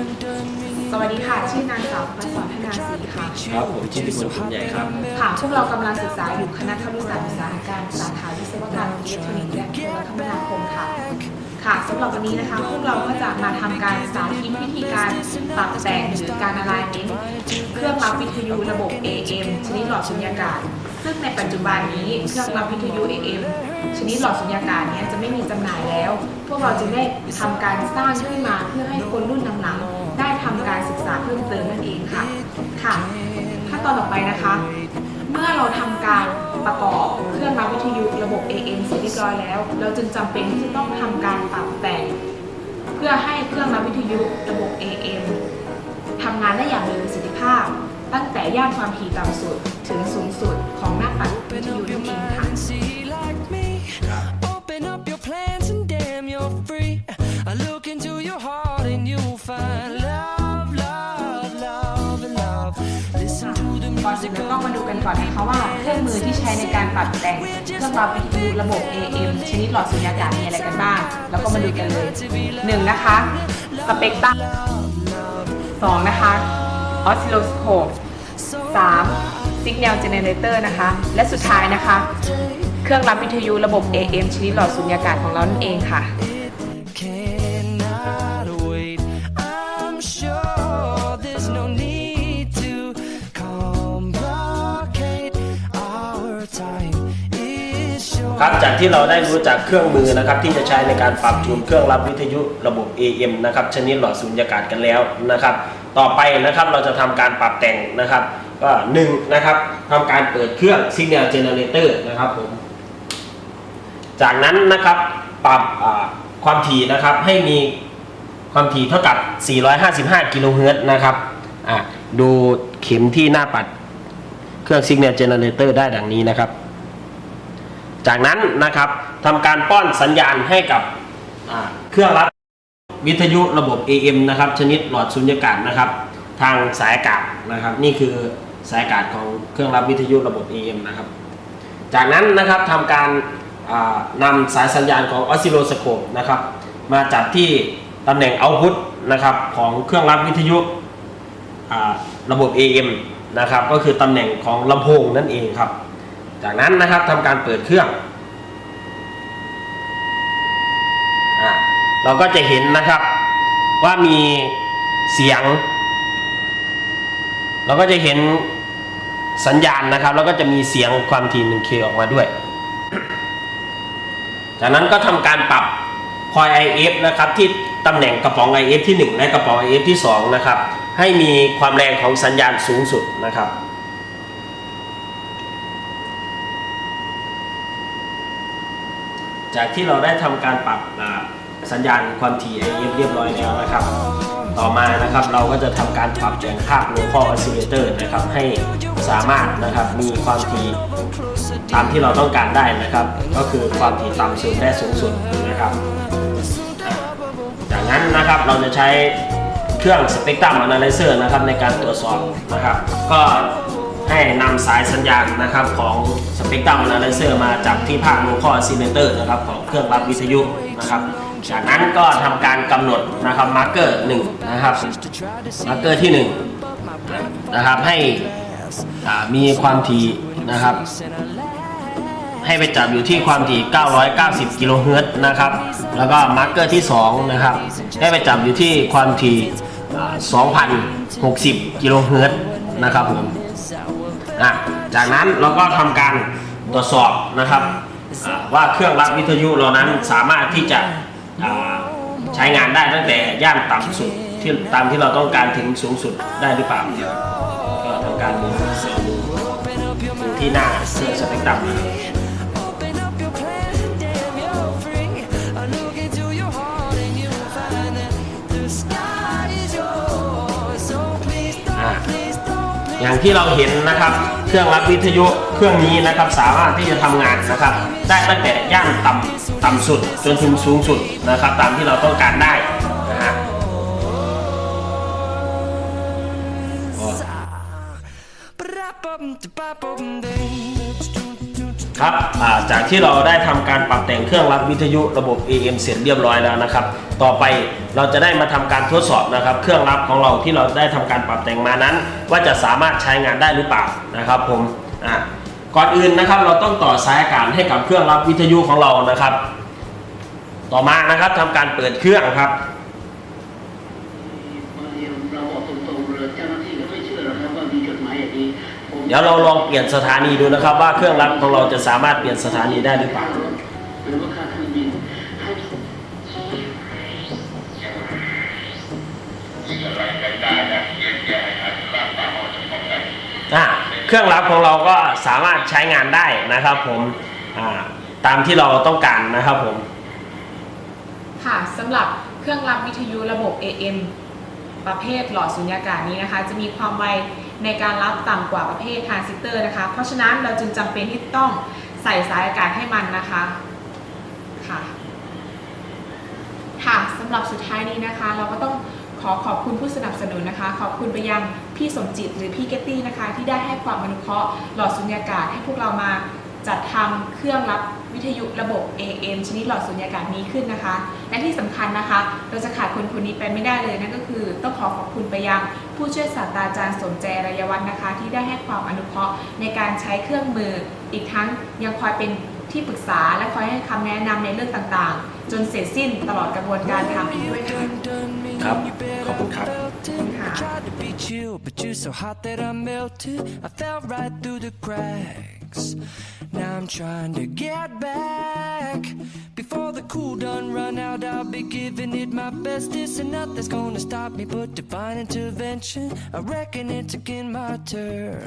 วัสดีค่ะ ชื่อนางสาวประสอนธนาศรีค่ะ ครับผมชิติพลขุนใหญ่ครับ ค่ะพวกเรากำลังศึกษาอยู่คณะครุศาสตร์อุตสาหการสาขาวิศวกรรมอิเล็กทรอนิกส์และโทรคมนาคมค่ะ ค่ะสำหรับวันนี้นะคะ พวกเราก็จะมาทำการสาธิตวิธีการปรับแต่งหรือการ alignment เครื่องรับวิทยุระบบ AM ชนิดหลอดสุญญากาศ ซึ่งในปัจจุบันนี้เครื่องรับวิทยุ AM ชนิดหลอดสุญญากาศเนี้ยจะไม่มีจำหน่ายแล้ วพวกเราจึงได้ทำการสร้างขึ้นมาเพื่อให้คนรุ่นหลังๆได้ทำการศึกษาเพิ่มเติมนั่นเองค่ะค่ะขั้นตอนต่อไปนะคะ เมื่อเราทำการประกอบเครื่องรับวิทยุระบบ AM เสร็จเรียบร้อยแล้ว เราจึงจำเป็นที่จะต้องทำการปรับแต่ง เพื่อให้เครื่องรับวิทยุระบบ AM ทำงานได้อย่างมีประสิทธิภาพ ตั้งแต่ย่านความถี่ต่ำสุดถึงสูงสุดของหน้าปัดวิทยุ ก่อนนะคะว่าเครื่องมือที่ใช้ในการปรับแต่งเครื่องรับวิทยุระบบ AM ชนิดหลอดสุญญากาศมีอะไรกันบ้าง แล้วก็มาดูกันเลย 1. นะคะสเปกตรัม 2. นะคะออสซิลโลสโคป 3. ซิก n น l เจเนเรเตอร์นะคะ และสุดท้ายนะคะ เครื่องรับวิทยุระบบ AM ชนิดหลอดสุญญากาศของเรานั่นเองค่ะ ครับจากที่เราได้รู้จักเครื่องมือนะครับที่จะใช้ในการปรับจูนเครื่องรับวิทยุระบบ AM นะครับชนิดหลอดสุญญากาศกันแล้วนะครับ ต่อไปนะครับเราจะทำการปรับแต่งนะครับ ก็หนึ่งนะครับทำการเปิดเครื่อง Signal Generator นะครับผมจากนั้นนะครับปรับความถี่นะครับให้มีความถี่เท่ากับ 455 กิโลเฮิรตซ์นะครับดูเข็มที่หน้าปัดเครื่อง Signal Generator ได้ดังนี้นะครับ จากนั้นนะครับทำการป้อนสัญญาณให้กับเครื่องรับวิทยุระบบ AM นะครับชนิดหลอดสุญญากาศนะครับ ทางสายอากาศนะครับ นี่คือสายอากาศของเครื่องรับวิทยุระบบ AM นะครับ จากนั้นนะครับทำการนำสายสัญญาณของออสซิโลสโคปนะครับมาจับที่ตำแหน่งเอาพุตนะครับของเครื่องรับวิทยุระบบ AM นะครับก็คือตำแหน่งของลำโพงนั่นเองครับ จากนั้นนะครับทำการเปิดเครื่องอเราก็จะเห็นนะครับว่ามีเสียง เราก็จะเห็นสัญญาณนะครับ แล้วก็จะมีเสียงความถี่ 1K ออกมาด้วย จากนั้นก็ทำการปรับคอย IF นะครับที่ตำแหน่งกระป๋อง IF ที่ 1 และกระป๋อง IF ที่ 2 นะครับ ให้มีความแรงของสัญญาณสูงสุดนะครับ จากที่เราได้ทำการปรับสัญญาณความถี่ IF เรียบร้อยแล้วนะครับ ต่อมานะครับเราก็จะทำการปรับแต่งภาพ local oscillator นะครับให้สามารถนะครับมีความถี่ตามที่เราต้องการได้นะครับ ก็คือความถี่ต่ำสุดและสูงสุดนะครับ จากนั้นนะครับเราจะใช้เครื่อง Spectrum Analyzer นะครับในการตรวจสอบนะครับ ก็ ให้นำสายสัญญาณนะครับของ Spectrum Analyzer มาจับที่ภาค local oscillator นะครับของเครื่องรับวิทยุนะครับจากนั้นก็ทำการกำหนดนะครับมาร์เกอร์หนึ่งนะครับมาร์เกอร์ที่หนึ่งนะครับให้มีความถี่นะครับ ให้ไปจับอยู่ที่ความถี่ 990 กิโลเฮิรตซ์นะครับ แล้วก็มาร์กเกอร์ที่2นะครับให้ไปจับอยู่ที่ความถี่ 2,060 กิโลเฮิรตซ์นะครับผม อะจากนั้นเราก็ทำการตรวจสอบนะครับอ่าว่าเครื่องรับวิทยุเรานั้นสามารถที่จะอ่าใช้งานได้ตั้งแต่ย่านต่ำสุดที่ตามที่เราต้องการถึงสูงสุดได้หรือเปล่าก็ทำการดูดูที่หน้าเครื่องสเปกตรัมนะครับ อย่างที่เราเห็นนะครับ เครื่องรับวิทยุเครื่องนี้นะครับสามารถที่จะทำงานนะครับ ได้ตั้งแต่ย่านต่ำต่ำสุด จนถึงสูงสุดนะครับ ตามที่เราต้องการได้นะฮะ ครับจากที่เราได้ทำการปรับแต่งเครื่องรับวิทยุระบบ AM เสร็จเรียบร้อยแล้วนะครับ ต่อไปเราจะได้มาทำการทดสอบนะครับ เครื่องรับของเราที่เราได้ทำการปรับแต่งมานั้น ว่าจะสามารถใช้งานได้หรือเปล่านะครับผมก่อนอื่นนะครับเราต้องต่อสายอากาศให้กับเครื่องรับวิทยุของเรานะครับ ต่อมานะครับทำการเปิดเครื่องครับ เราบอกตรงๆเลยเจ้าหน้าที่ก็ไม่เชื่อหรอกครับว่ามีจดหมายอย่างนี้ผม เดี๋ยวเราลองเปลี่ยนสถานีดูนะครับ ว่าเครื่องรับของเราจะสามารถเปลี่ยนสถานีได้หรือเปล่าเครื่องรับของเราก็สามารถใช้งานได้นะครับผมตามที่เราต้องการนะครับผม ค่ะสำหรับเครื่องรับวิทยุระบบ AM ประเภทหลอดสุญญากาศนี้นะคะ จะมีความไว ในการรับต่ำกว่าประเภททรานซิสเตอร์นะคะ เพราะฉะนั้นเราจึงจำเป็นที่ต้องใส่สายอากาศให้มันนะคะค่ะค่ะสำหรับสุดท้ายนี้นะคะ เราก็ต้องขอขอบคุณผู้สนับสนุนนะคะ ขอบคุณไปยังพี่สมจิตหรือพี่เกตตี้นะคะ ที่ได้ให้ความอนุเคราะห์หลอดสุญญากาศให้พวกเรามาจัดทำเครื่องรับ วิทยุระบบ AM ชนิดหลอดสุญญากาศนี้ขึ้นนะคะ และที่สำคัญนะคะ เราจะขาดคนคนนี้ไปไม่ได้เลยนั่นก็คือ ต้องขอขอบคุณไปยังผู้ช่วยศาสตราจารย์สมใจระยวัฒน์นะคะ ที่ได้ให้ความอนุเคราะห์ในการใช้เครื่องมือ อีกทั้งยังคอยเป็นที่ปรึกษาและคอยให้คำแนะนำในเรื่องต่างๆ จนเสร็จสิ้นตลอดกระบวนการทำอีกด้วยค่ะครับ ขอบคุณครับ I tried to be chill, but you're so hot that I melted. I fell right through the cracks. I'm trying to get back. Before the cool done run out, I'll be giving it my best. This and nothing's gonna stop me but divine intervention. I reckon it's again my turn.